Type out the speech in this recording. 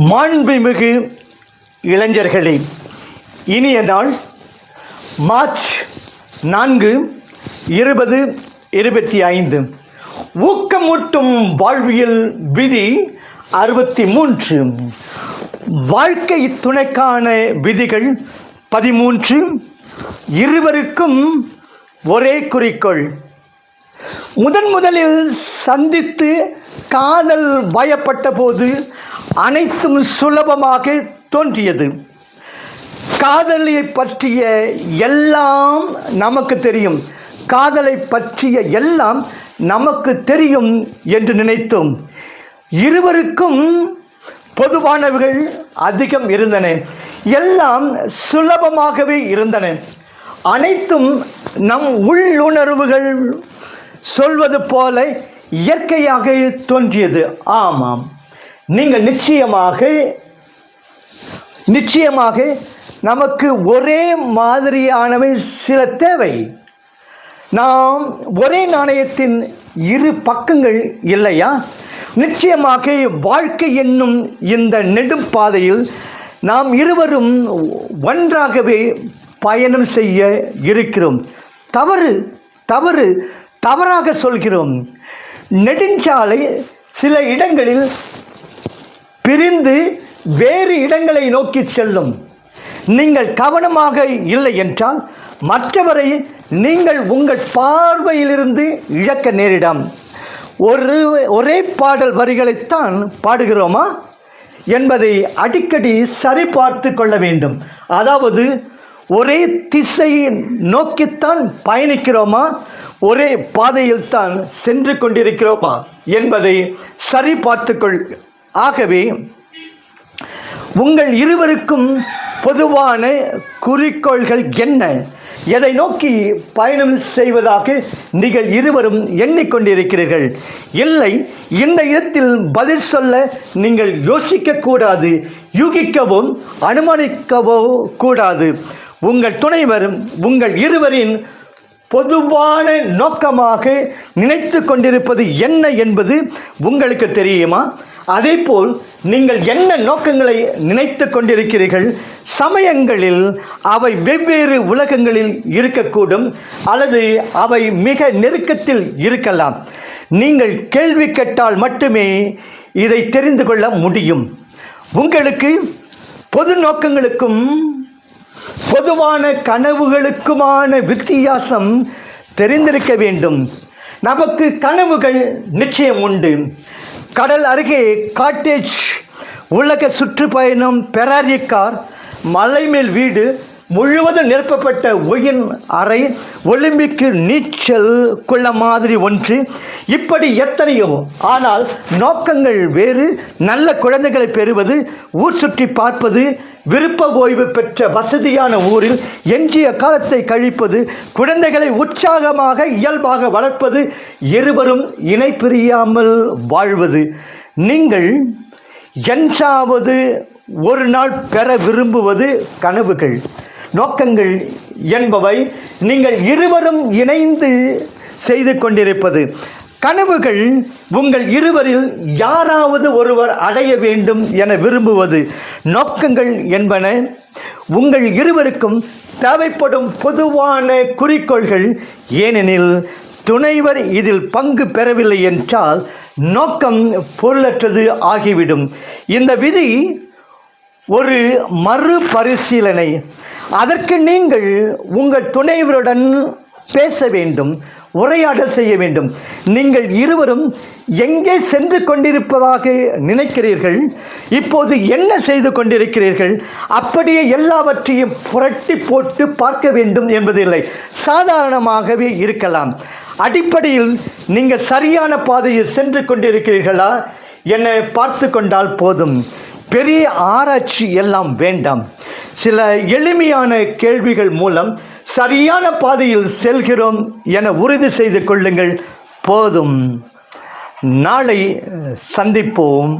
மாண்புமிகு இளைஞர்களே இனிய நாள் மார்ச் நான்கு இருபது இருபத்தி ஐந்து. ஊக்கமூட்டும் வாழ்வியல் விதி அறுபத்தி மூன்று. வாழ்க்கை துணைக்கான விதிகள் பதிமூன்று. இருவருக்கும் ஒரே குறிக்கோள். முதன் முதலில் சந்தித்து காதல் வயப்பட்ட போது அனைத்தும் சுலபமாக தோன்றியது. காதலியை பற்றிய எல்லாம் நமக்கு தெரியும். காதலை பற்றிய எல்லாம் நமக்கு தெரியும் என்று நினைத்தோம். இருவருக்கும் பொதுவானவைகள் அதிகம் இருந்தன. எல்லாம் சுலபமாகவே இருந்தன. அனைத்தும் நம் உள்ளுணர்வுகள் சொல்வது போல இயற்கையாக தோன்றியது. ஆமாம். நீங்கள் நிச்சயமாக நிச்சயமாக நமக்கு ஒரே மாதிரியானவை சில தேவை. நாம் ஒரே நாணயத்தின் இரு பக்கங்கள் இல்லையா? நிச்சயமாக வாழ்க்கை என்னும் இந்த நெடும்பாதையில் நாம் இருவரும் ஒன்றாகவே பயணம் செய்ய இருக்கிறோம். தவறு தவறு தவறாக சொல்கிறோம். நெடுஞ்சாலை சில இடங்களில் பிரிந்து வேறு இடங்களை நோக்கி செல்லும். நீங்கள் கவனமாக இல்லை என்றால் மற்றவரை நீங்கள் உங்கள் பார்வையிலிருந்து இழக்க நேரிடும். ஒரு ஒரே பாடல் வரிகளைத்தான் பாடுகிறோமா? என்பதை அடிக்கடி சரிபார்த்து கொள்ள வேண்டும். அதாவது ஒரே திசையை நோக்கித்தான் பயணிக்கிறோமா? ஒரே பாதையில் தான் சென்று கொண்டிருக்கிறோமா? என்பதை சரி பார்த்துக்கொள் ஆகவே உங்கள் இருவருக்கும் பொதுவான குறிக்கோள்கள் என்ன? எதை நோக்கி பயணம் செய்வதாக நீங்கள் இருவரும் எண்ணிக்கொண்டிருக்கிறீர்கள். இல்லை இந்த இடத்தில் பதில் சொல்ல நீங்கள் யோசிக்கக்கூடாது யூகிக்கவும் அனுமானிக்கவோ கூடாது. உங்கள் துணைவர் உங்கள் இருவரின் பொதுவான நோக்கமாக நினைத்து கொண்டிருப்பது என்ன என்பது உங்களுக்கு தெரியுமா? அதேபோல் நீங்கள் என்ன நோக்கங்களை நினைத்து கொண்டிருக்கிறீர்கள்? சமயங்களில் அவை வெவ்வேறு உலகங்களில் இருக்கக்கூடும் அல்லது அவை மிக நெருக்கத்தில் இருக்கலாம். நீங்கள் கேள்வி கேட்டால் மட்டுமே இதை தெரிந்து கொள்ள முடியும். உங்களுக்கு பொது நோக்கங்களுக்கும் பொதுவான கனவுகளுக்குமான வித்தியாசம் தெரிந்திருக்க வேண்டும். நமக்கு கனவுகள் நிச்சயம் உண்டு. கடல் அருகே காட்டேஜ் உலக சுற்றுப்பயணம் பெராரி கார் மலை மேல் வீடு முழுவதும் நிரப்பப்பட்ட ஒயின் அறை ஒலிம்பிக்கு நீச்சல் கொள்ள மாதிரி ஒன்று. இப்படி எத்தனையோ. ஆனால் நோக்கங்கள் வேறு. நல்ல குழந்தைகளை பெறுவது ஊர் சுற்றி பார்ப்பது விருப்ப ஓய்வு பெற்ற வசதியான ஊரில் எஞ்சிய காலத்தை கழிப்பது குழந்தைகளை உற்சாகமாக இயல்பாக வளர்ப்பது இருவரும் இணை பிரியாமல் வாழ்வது. நீங்கள் என்றாவது ஒரு நாள் பெற விரும்புவது கனவுகள். நோக்கங்கள் என்பவை நீங்கள் இருவரும் இணைந்து செய்து கொண்டிருப்பது. கனவுகள் உங்கள் இருவரில் யாராவது ஒருவர் அடைய வேண்டும் என விரும்புவது. நோக்கங்கள் என்பன உங்கள் இருவருக்கும் தேவைப்படும் பொதுவான குறிக்கோள்கள். ஏனெனில் துணைவர் இதில் பங்கு பெறவில்லை என்றால் நோக்கம் பொருளற்றது ஆகிவிடும். இந்த விதி ஒரு மறுபரிசீலனை. அதற்கு நீங்கள் உங்கள் துணைவருடன் பேச வேண்டும் உரையாடல் செய்ய வேண்டும். நீங்கள் இருவரும் எங்கே சென்று கொண்டிருப்பதாக நினைக்கிறீர்கள்? இப்போது என்ன செய்து கொண்டிருக்கிறீர்கள்? அப்படியே எல்லாவற்றையும் புரட்டி போட்டு பார்க்க வேண்டும் என்பதில்லை. சாதாரணமாகவே இருக்கலாம். அடிப்படையில் நீங்கள் சரியான பாதையில் சென்று கொண்டிருக்கிறீர்களா? என்னை பார்த்து கொண்டால் போதும். பெரிய ஆராய்ச்சி எல்லாம் வேண்டாம். சில எளிமையான கேள்விகள் மூலம் சரியான பாதையில் செல்கிறோம் என உறுதி செய்து கொள்ளுங்கள். போதும். நாளை சந்திப்போம்.